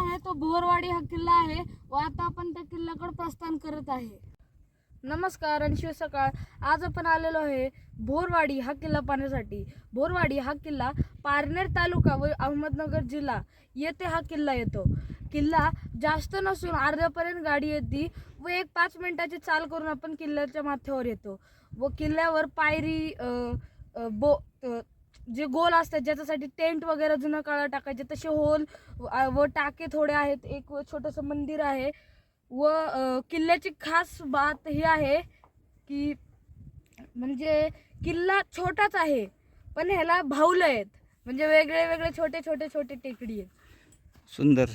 आहे तो भोरवाडी हा किल्ला आहे. व आता आपण त्या किल्ल्याकडे प्रस्थान करत आहे. नमस्कार आणि शिव सकाळ. आज आपण आलेलो आहे भोरवाडी हा किल्ला पाहण्यासाठी. भोरवाडी हा किल्ला पारनेर तालुका व अहमदनगर जिल्हा येथे हा किल्ला येतो. किल्ला जास्त नसून अर्ध्यापर्यंत गाडी येते व एक पाच मिनिटाची चाल करून आपण किल्ल्याच्या माथ्यावर येतो व किल्ल्यावर पायरी बो आ, जे गोल असतात ज्याच्यासाठी टेंट वगैरे जुनं काळं टाकायचे तसे होल व- टाके थोडे आहेत. एक छोटंसं मंदिर आहे. व किल्ल्याची खास बात ही आहे की म्हणजे किल्ला छोटाच आहे पण ह्याला भाऊलं आहेत. म्हणजे वेगळे वेगळे छोटे छोटे छोटे टेकडी आहेत. सुंदर.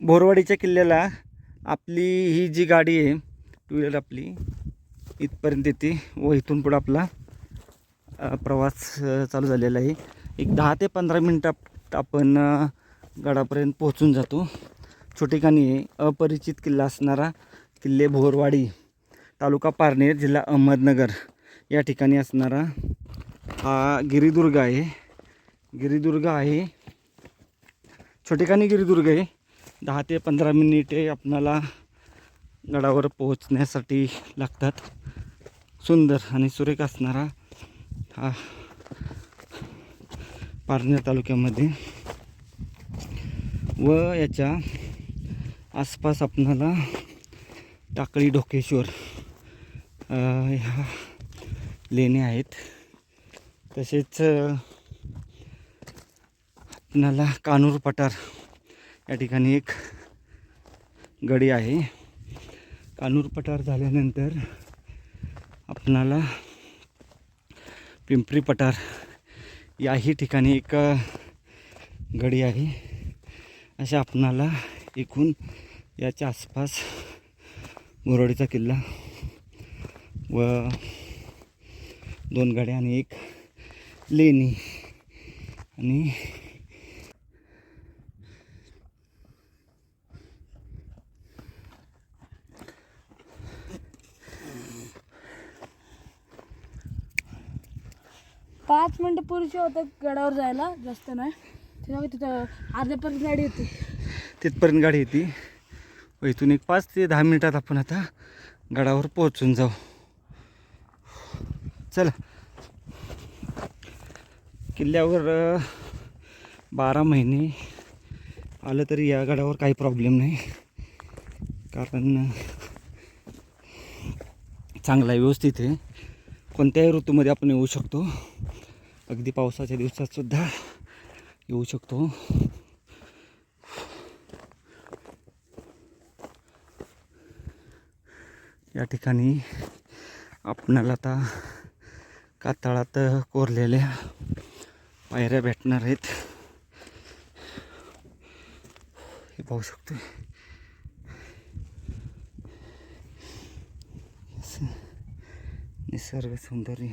बोरवाडीच्या किल्ल्याला आपली ही जी गाडी आहे टू व्हीलर आपली इथपर्यंत येते व इथून पुढं आपला प्रवास चालू झालेला आहे. एक दहा ते पंधरा मिनटात आपण गडापर्यंत पोहोचून जातो. छोटेखानी आहे अपरिचित किल्ला असणारा किल्ले भोरवाडी तालुका पारनेर जिल्हा अहमदनगर. या ठिकाणी असणारा हा गिरिदुर्ग आहे. गिरिदुर्ग आहे. छोटेखानी गिरिदुर्ग आहे. दहा ते पंधरा मिनिटे आपणाला गडावर पोहोचण्यासाठी लागतात. सुंदर आणि सुरेख असणारा हा पारनेर तालुक्यामध्ये. व याच्या आसपास आपणाला टाकळी ढोकेश्वर ह्या लेणे आहेत. तसेच आपणाला कानूर पठार या ठिकाणी एक गडी आहे. कानूर पठार झाल्यानंतर आपणाला पिंपरी पठार याही ठिकाणी एक गडी आहे. अशा आपणाला एकूण याच्या आसपास मुरडीचा किल्ला व दोन गाड्या आणि एक लेणी आणि पाच मिनटं पुरुषी होतं गडावर जायला जास्त नाही. तिथं तिथं अर्ध्यापर्यंत गाडी होती. तिथपर्यंत गाडी येते व इथून एक पाच ते दहा मिनिटात आपण आता गडावर पोहोचून जाऊ. चला. किल्ल्यावर बारा महिने आलं तरी या गडावर काही प्रॉब्लेम नाही. कारण चांगला आहे व्यवस्थित आहे. कोणत्याही ऋतूमध्ये आपण येऊ शकतो. अगदी पावसाच्या दिवसात सुद्धा येऊ शकतो. या ठिकाणी आपणाला आता कातळात कोरलेल्या पायऱ्या भेटणार आहेत. हे पाहू शकतो निसर्ग सौंदर्य.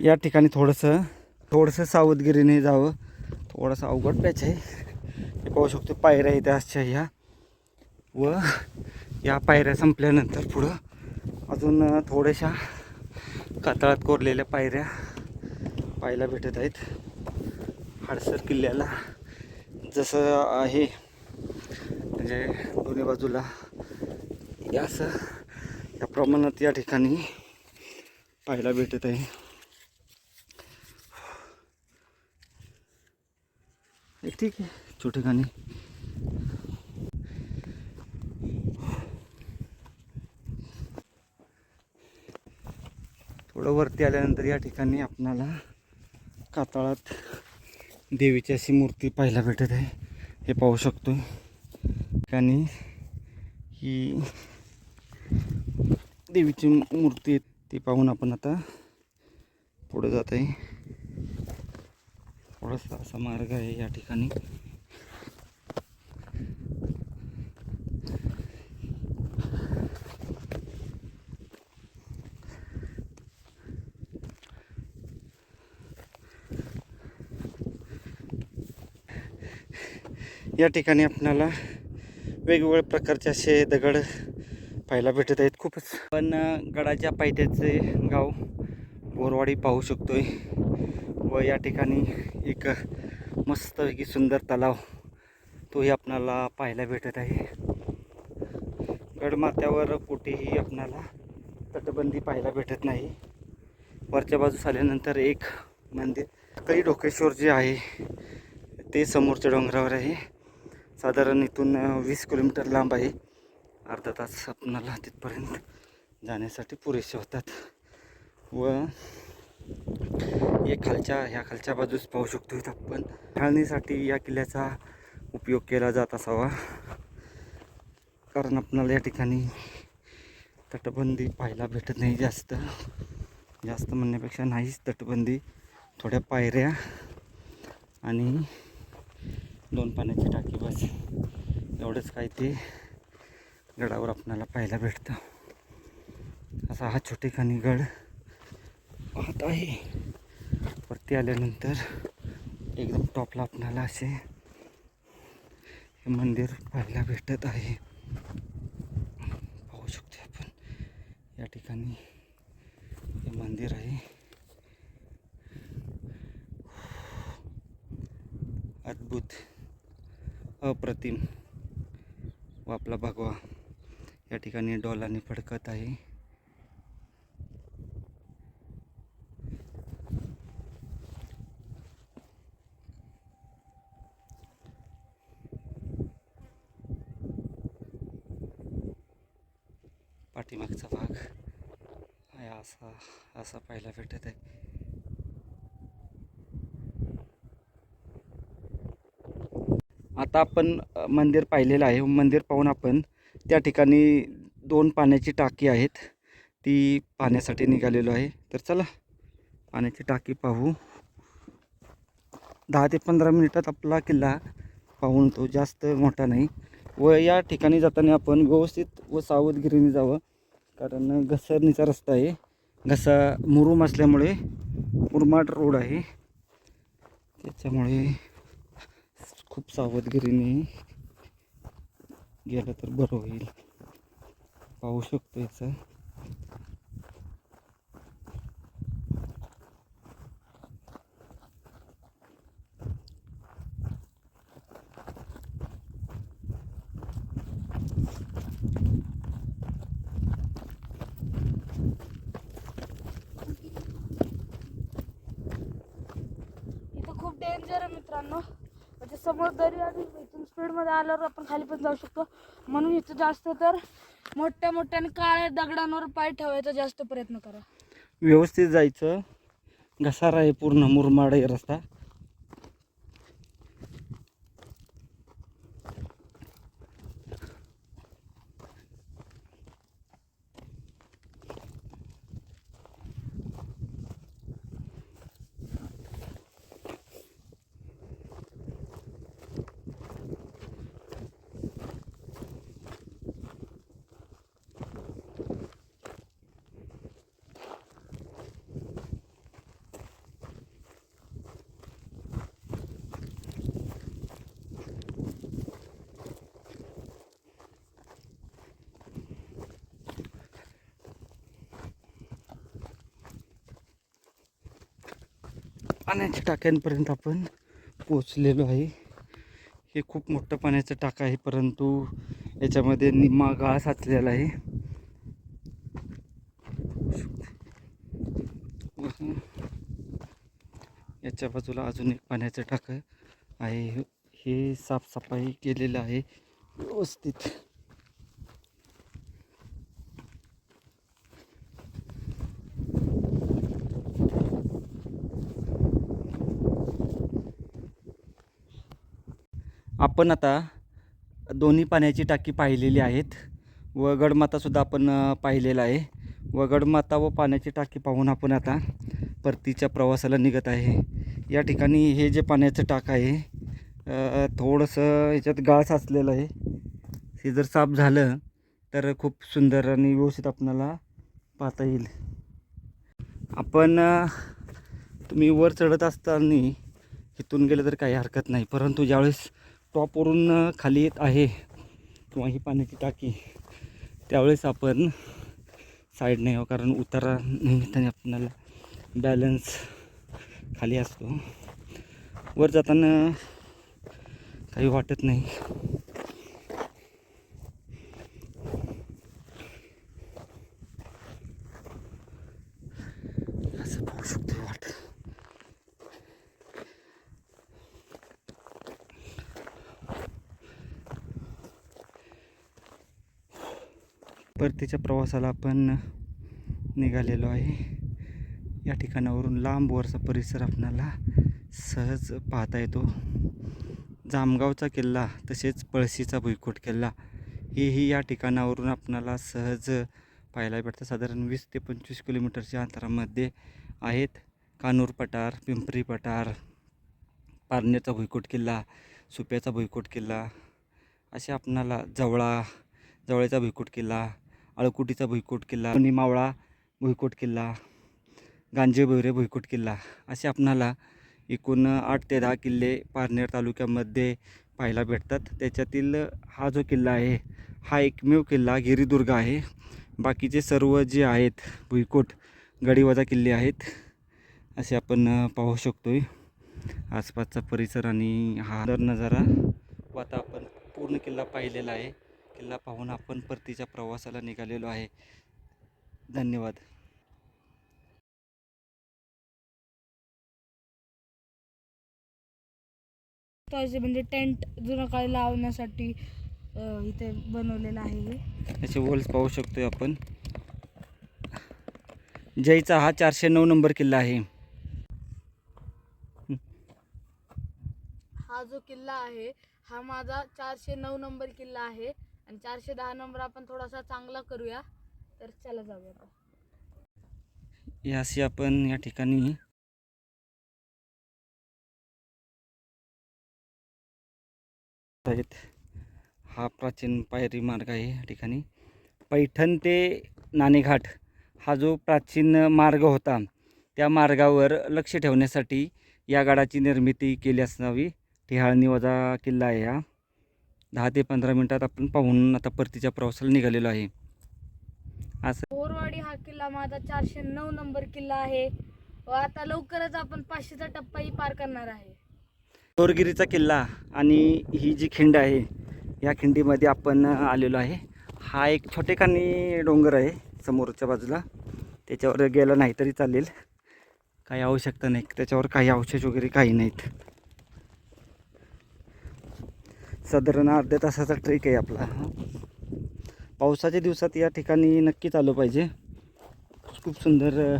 या ठिकाणी थोडंसं थोडंसं सावधगिरीने जावं. थोडासा अवघड पॅच आहे. हे पाहू शकतो पायऱ्या इथे असच्या ह्या. व या पायऱ्या संपल्यानंतर पुढं अजून थोड्याशा कातळात कोरलेल्या पायऱ्या पाहायला भेटत आहेत. हाडसर किल्ल्याला जसं आहे म्हणजे दोन्ही बाजूला या असं. या प्रमाणात या ठिकाणी पाहायला भेटत आहे. ठीक आहे छोटे गाणी थोडं वरती आल्यानंतर या ठिकाणी आपणाला कातळात देवीची अशी मूर्ती पाहायला भेटत आहे. हे पाहू शकतो आणि ही देवीची मूर्ती आहे ती पाहून आपण आता पुढे जात आहे. थोडासा असा मार्ग आहे या ठिकाणी. या ठिकाणी आपणाला वेगवेगळ्या प्रकारचे असे दगड पाहायला भेटत आहेत खूपच. पण गडाच्या पायथ्याचे गाव बोरवाडी पाहू शकतोय. व या ठिकाणी एक मस्तपैकी सुंदर तलाव तोही आपणाला पाहायला भेटत आहे. गडमाथ्यावर कुठेही आपणाला तटबंदी पाहायला भेटत नाही. वरच्या बाजूस आल्यानंतर एक मंदिर. कळी डोकेश्वर जे आहे ते समोरच्या डोंगरावर आहे. साधारण इथून वीस किलोमीटर लांब आहे. अर्धा तास आपणाला तिथपर्यंत जाण्यासाठी पुरेसे होतात. व हे खालच्या ह्या खालच्या बाजूस पाहू शकतो इथं आपण. खाळणीसाठी या किल्ल्याचा उपयोग केला जात असावा. कारण आपणाला या ठिकाणी तटबंदी पाहायला भेटत नाही जास्त. जास्त म्हणण्यापेक्षा नाहीच तटबंदी थोड्या पायऱ्या आणि दोन पाण्याची टाकी बस. एवढंच काय ते गडावर आपणाला पाहायला भेटतं. असा हा छोटेखानी गड पाहत आहे. वरती आल्यानंतर एकदम टॉपला आपणाला असे हे मंदिर पाहायला भेटत आहे. पाहू शकतो आपण. या ठिकाणी हे मंदिर आहे. अद्भुत अप्रतिम व आपला भगवा. या ठिकाणी डॉलाने फडकत आहे. पाठीमागचा भाग. असा असा पाहायला भेटत आहे. आता आपण मंदिर पाहिलेलं आहे. मंदिर पाहून आपण त्या ठिकाणी दोन पाण्याची टाकी आहेत. ती पाण्यासाठी निघालेलो आहे. तर चला पाण्याची टाकी पाहू. दहा ते पंधरा मिनिटात आपला किल्ला पाहून तो जास्त मोठा नाही. व या ठिकाणी जाताना आपण व्यवस्थित व सावधगिरीने जावं. कारण घसरणीचा रस्ता आहे. घसा मुरुम असल्यामुळे मुरमाड रोड आहे. त्याच्यामुळे खूप सावधगिरीने गेलं तर बरं होईल. पाहू शकतो याचं इथं खूप डेंजर आहे मित्रांनो म्हणजे समोर दरी आणि इथून स्पीडमध्ये आल्यावर आपण खाली पण जाऊ शकतो. म्हणून इथं जास्त तर मोठ्या मोठ्या काळ्या दगडांवर पाय ठेवायचा जास्त प्रयत्न करा. व्यवस्थित जायचं. घसारा आहे पूर्ण मुरमाड आहे रस्ता. पाण्याच्या टाक्यांपर्यंत आपण पोचलेलो आहे. हे खूप मोठं पाण्याचं टाकं आहे परंतु याच्यामध्ये निम्मा गाळ साचलेला आहे. याच्या बाजूला अजून एक पाण्याचं टाकं आहे. हे साफसफाई केलेलं आहे. व्यवस्थित. आपण आता दोन्ही पाण्याची टाकी पाहिलेली आहेत. व गडमातासुद्धा आपण पाहिलेला आहे. व गडमाता व पाण्याची टाकी पाहून आपण आता परतीच्या प्रवासाला निघत आहे. या ठिकाणी हे जे पाण्याचं टाक आहे थोडंसं ह्याच्यात गाळ साचलेलं आहे. हे जर साफ झालं तर खूप सुंदर आणि व्यवस्थित आपणाला पाहता येईल. आपण तुम्ही वर चढत असताना इथून गेलं तर काही हरकत नाही. परंतु ज्यावेळेस टॉपवरून खाली येत आहे. किंवा ही पाण्याची टाकी. त्यावेळेस आपण साईडने यावं हो, कारण उतारा निमित्ताने आपल्याला बॅलन्स खाली असतो. वर जाताना काही वाटत नाही असं पाहू शकतो वाट परतीच्या प्रवासाला आपण निघालेलो आहे. या ठिकाणावरून लांब वरचा परिसर आपणाला सहज पाहता येतो. जामगावचा किल्ला तसेच पळशीचा भुईकोट किल्ला हेही या ठिकाणावरून आपणाला सहज पाहायला भेटतं. साधारण वीस ते पंचवीस किलोमीटरच्या अंतरामध्ये आहेत. कानूर पठार पिंपरी पठार पारनेरचा भुईकोट किल्ला सुप्याचा भुईकोट किल्ला असे आपणाला जवळा जवळचा भुईकोट किल्ला अळकुटीचा भुईकोट किल्ला पुणे मावळा भुईकोट किल्ला गांजेभैरे भुईकोट किल्ला असे आपणाला एकूण आठ ते दहा किल्ले पारनेर तालुक्यामध्ये पाहायला भेटतात. त्याच्यातील हा जो किल्ला आहे हा एकमेव किल्ला गिरिदुर्ग आहे. बाकीचे सर्व जे आहेत भुईकोट गडीवजा किल्ले आहेत असे आपण पाहू शकतो आहे आसपासचा परिसर आणि हा दर नजारा आता आपण पूर्ण किल्ला पाहिलेला आहे. किल्ला पाहून आपण परतीच्या प्रवासाला निघालेलो आहे. धन्यवाद. म्हणजे टेंट जुनं काळी लावण्यासाठी इथे बनवलेलं आहे हे. याचे वॉल्स पाहू शकतोय आपण. जयचा हा चारशे नऊ नंबर किल्ला आहे. हा जो किल्ला आहे हा माझा चारशे नऊ नंबर किल्ला आहे. आणि चारशे दहा नंबर आपण थोडासा चांगला करूया. तर चला जाऊया आता. याशी आपण या ठिकाणी आहेत. हा प्राचीन पायरी मार्ग आहे या ठिकाणी. पैठण ते नाणेघाट हा जो प्राचीन मार्ग होता त्या मार्गावर लक्ष ठेवण्यासाठी या गडाची निर्मिती केली असावी टिहाळणी वजा किल्ला आहे हा. दहा ते पंधरा मिनटात आपण पाहून आता परतीच्या प्रवासाला निघालेलो आहे. असं. बोरवाडी हा किल्ला माझा चारशे नऊ नंबर किल्ला आहे. व आता लवकरच आपण पाचशेचा टप्पाही पार करणार आहे. चोरगिरीचा किल्ला आणि ही जी खिंड आहे या खिंडीमध्ये आपण आलेलो आहे. हा एक छोटेखानी डोंगर आहे समोरच्या बाजूला. त्याच्यावर गेलं नाही तरी चालेल. काही आवश्यकता नाही. त्याच्यावर काही अवशेष वगैरे काही नाहीत. साधारण अर्ध्या तासाचा ट्रेक आहे आपला. पावसाच्या दिवसात या ठिकाणी नक्कीच आलं पाहिजे. खूप सुंदर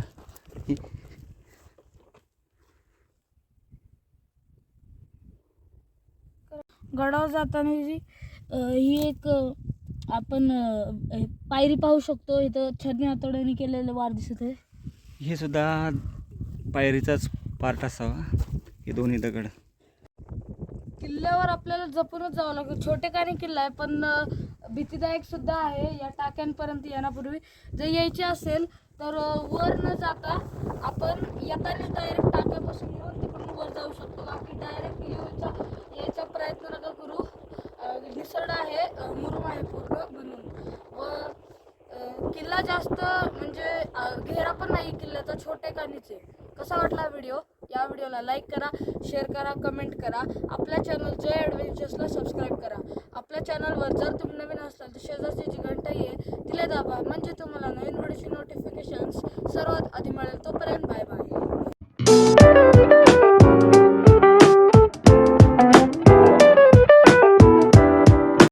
गडावर जाताना जी ही एक आपण पायरी पाहू शकतो. इथं छडणी हातोड्याने केलेलं वार दिसत आहे. हे सुद्धा पायरीचाच पार्ट असावा. हे दोन्ही दगड. किल्ल्यावर आपल्याला जपूनच जावं लागेल छोटे छोटेखानी किल्ला आहे पण भीतीदायक सुद्धा आहे. या टाक्यांपर्यंत येण्यापूर्वी जर यायचे असेल तर वर न जाता आपण येतानाच डायरेक्ट टाक्यापासून येऊन तिकडून वर जाऊ शकतो. बाकी डायरेक्ट यायचा यायचा प्रयत्न नका करू. अ, आहे मुरुम आहे पूर्ण म्हणून व किल्ला जास्त म्हणजे घेरा पण नाही किल्ल्याचा छोटे कानीचे कसा वाटला व्हिडिओ? या व्हिडिओला लाईक करा शेअर करा कमेंट करा. आपल्या चॅनल जय ॲडव्हेंचर्सला सबस्क्राईब करा. आपल्या चॅनलवर जर तुम्ही नवीन असाल तर शेजारची जी घंटाई आहे तिला दाबा. म्हणजे तुम्हाला नवीन व्हिडिओची नोटिफिकेशन्स सर्वात आधी मिळेल. तोपर्यंत बाय बाय.